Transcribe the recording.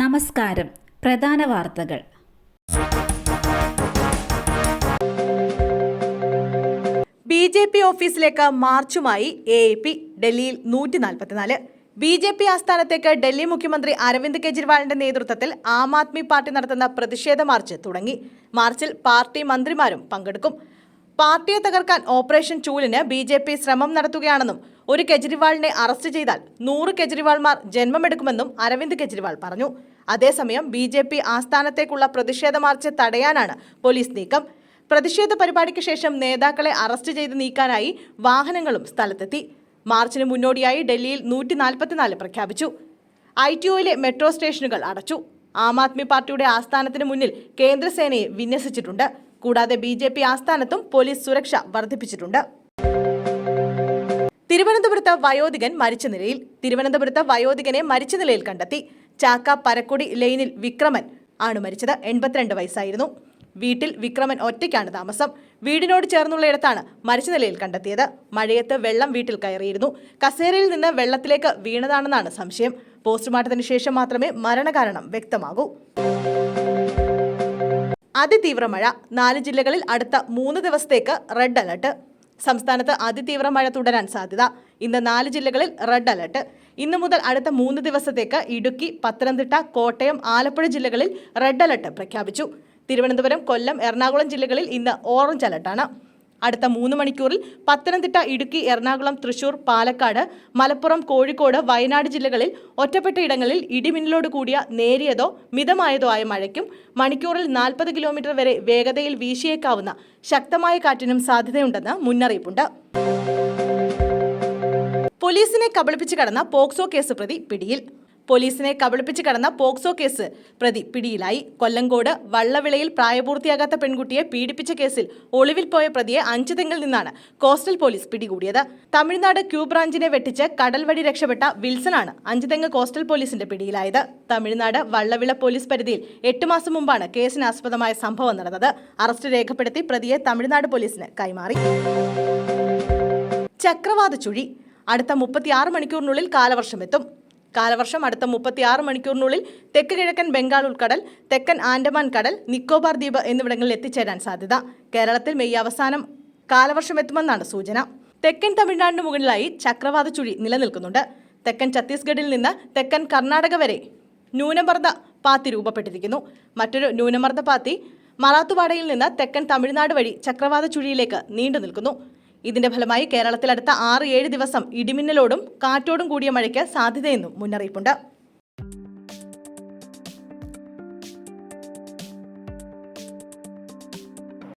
നമസ്കാരം. പ്രധാന വാർത്തകൾ. ബി ജെ പി ഓഫീസിലേക്ക് മാർച്ചുമായി എ എ പി ഡൽഹിയിൽ നൂറ്റി നാൽപ്പത്തിനാല് ബി ജെ പി ആസ്ഥാനത്തേക്ക് ഡൽഹി മുഖ്യമന്ത്രി അരവിന്ദ് കെജ്രിവാളിന്റെ നേതൃത്വത്തിൽ ആം ആദ്മി പാർട്ടി നടത്തുന്ന പ്രതിഷേധ മാർച്ച് തുടങ്ങി. മാർച്ചിൽ പാർട്ടി മന്ത്രിമാരും പങ്കെടുക്കും. പാർട്ടിയെ തകർക്കാൻ ഓപ്പറേഷൻ ചൂലിന് ബി ജെ പി ശ്രമം നടത്തുകയാണെന്നും ഒരു കെജ്രിവാളിനെ അറസ്റ്റ് ചെയ്താൽ നൂറ് കെജ്രിവാൾമാർ ജന്മമെടുക്കുമെന്നും അരവിന്ദ് കെജ്രിവാൾ പറഞ്ഞു. അതേസമയം ബി ജെ പി ആസ്ഥാനത്തേക്കുള്ള പ്രതിഷേധ മാർച്ച് തടയാനാണ് പോലീസ് നീക്കം. പ്രതിഷേധ പരിപാടിക്ക് ശേഷം നേതാക്കളെ അറസ്റ്റ് ചെയ്ത് നീക്കാനായി വാഹനങ്ങളും സ്ഥലത്തെത്തി. മാർച്ചിന് മുന്നോടിയായി ഡൽഹിയിൽ നൂറ്റി നാൽപ്പത്തിനാല് പ്രഖ്യാപിച്ചു. ഐ ടി ഒയിലെ മെട്രോ സ്റ്റേഷനുകൾ അടച്ചു. ആം ആദ്മി പാർട്ടിയുടെ ആസ്ഥാനത്തിന് മുന്നിൽ കേന്ദ്രസേനയെ വിന്യസിച്ചിട്ടുണ്ട്. കൂടാതെ ബി ആസ്ഥാനത്തും പോലീസ് സുരക്ഷ വർദ്ധിപ്പിച്ചിട്ടുണ്ട്. തിരുവനന്തപുരത്ത് വയോധികൻ മരിച്ച നിലയിൽ തിരുവനന്തപുരത്ത് വയോധികനെ മരിച്ച നിലയിൽ കണ്ടെത്തി. ചാക്ക പരക്കുടി ലൈനിൽ വിക്രമൻ ആണ് മരിച്ചത്. എൺപത്തിരണ്ട് വയസ്സായിരുന്നു. വീട്ടിൽ വിക്രമൻ ഒറ്റയ്ക്കാണ് താമസം. വീടിനോട് ചേർന്നുള്ള ഇടത്താണ് മരിച്ച നിലയിൽ കണ്ടെത്തിയത്. മഴയത്ത് വെള്ളം വീട്ടിൽ കയറിയിരുന്നു. കസേരയിൽ നിന്ന് വെള്ളത്തിലേക്ക് വീണതാണെന്നാണ് സംശയം. പോസ്റ്റ്മോർട്ടത്തിന് ശേഷം മാത്രമേ മരണകാരണം വ്യക്തമാകൂ. അതിതീവ്ര മഴ. നാല് ജില്ലകളിൽ അടുത്ത മൂന്ന് ദിവസത്തേക്ക് റെഡ് അലർട്ട്. സംസ്ഥാനത്ത് അതിതീവ്ര മഴ തുടരാൻ സാധ്യത. ഇന്ന് നാല് ജില്ലകളിൽ റെഡ് അലർട്ട്. ഇന്നു മുതൽ അടുത്ത മൂന്ന് ദിവസത്തേക്ക് ഇടുക്കി പത്തനംതിട്ട കോട്ടയം ആലപ്പുഴ ജില്ലകളിൽ റെഡ് അലർട്ട് പ്രഖ്യാപിച്ചു. തിരുവനന്തപുരം കൊല്ലം എറണാകുളം ജില്ലകളിൽ ഇന്ന് ഓറഞ്ച് അലർട്ടാണ്. അടുത്ത മൂന്ന് മണിക്കൂറിൽ പത്തനംതിട്ട ഇടുക്കി എറണാകുളം തൃശൂർ പാലക്കാട് മലപ്പുറം കോഴിക്കോട് വയനാട് ജില്ലകളിൽ ഒറ്റപ്പെട്ട ഇടങ്ങളിൽ ഇടിമിന്നലോട് കൂടിയ നേരിയതോ മിതമായതോ ആയ മഴയ്ക്കും മണിക്കൂറിൽ നാൽപ്പത് കിലോമീറ്റർ വരെ വേഗതയിൽ വീശിയേക്കാവുന്ന ശക്തമായ കാറ്റിനും സാധ്യതയുണ്ടെന്ന് മുന്നറിയിപ്പുണ്ട്. പോലീസിനെ കബളിപ്പിച്ച് കടന്ന പോക്സോ കേസ് പ്രതി പിടിയിൽ. പോലീസിനെ കബളിപ്പിച്ച് കടന്ന പോക്സോ കേസ് പ്രതി പിടിയിലായി. കൊല്ലങ്കോട് വള്ളവിളയിൽ പ്രായപൂർത്തിയാകാത്ത പെൺകുട്ടിയെ പീഡിപ്പിച്ച കേസിൽ ഒളിവിൽ പോയ പ്രതിയെ അഞ്ചുതെങ്ങിൽ നിന്നാണ് കോസ്റ്റൽ പോലീസ് പിടികൂടിയത്. തമിഴ്നാട് ക്യൂ ബ്രാഞ്ചിനെ വെട്ടിച്ച് കടൽ വഴി രക്ഷപ്പെട്ട വിൽസണാണ് അഞ്ചുതെങ്ങ് കോസ്റ്റൽ പോലീസിന്റെ പിടിയിലായത്. തമിഴ്നാട് വള്ളവിള പോലീസ് പരിധിയിൽ എട്ട് മാസം മുമ്പാണ് കേസിന് ആസ്പദമായ സംഭവം നടന്നത്. അറസ്റ്റ് രേഖപ്പെടുത്തി പ്രതിയെ തമിഴ്നാട് പോലീസിന് കൈമാറി. ചക്രവാത ചുഴി. അടുത്ത മുപ്പത്തിയാറ് മണിക്കൂറിനുള്ളിൽ കാലവർഷം എത്തും കാലവർഷം അടുത്ത മുപ്പത്തിയാറ് മണിക്കൂറിനുള്ളിൽ തെക്ക് കിഴക്കൻ ബംഗാൾ ഉൾക്കടൽ തെക്കൻ ആൻഡമാൻ കടൽ നിക്കോബാർ ദ്വീപ് എന്നിവിടങ്ങളിൽ എത്തിച്ചേരാൻ സാധ്യത. കേരളത്തിൽ മെയ് അവസാനം കാലവർഷം എത്തുമെന്നാണ് സൂചന. തെക്കൻ തമിഴ്നാടിന് മുകളിലായി ചക്രവാത ചുഴി നിലനിൽക്കുന്നുണ്ട്. തെക്കൻ ഛത്തീസ്ഗഡിൽ നിന്ന് തെക്കൻ കർണാടക വരെ ന്യൂനമർദ്ദ പാത്തി രൂപപ്പെട്ടിരിക്കുന്നു. മറ്റൊരു ന്യൂനമർദ്ദ പാത്തി മറാത്തുവാടയിൽ നിന്ന് തെക്കൻ തമിഴ്നാട് വഴി ചക്രവാത ചുഴിയിലേക്ക് നീണ്ടു നിൽക്കുന്നു ഇതിന്റെ ഫലമായി കേരളത്തിൽ അടുത്ത ആറ് ഏഴ് ദിവസം ഇടിമിന്നലോടും കാറ്റോടും കൂടിയ മഴയ്ക്ക് സാധ്യതയെന്നും മുന്നറിയിപ്പുണ്ട്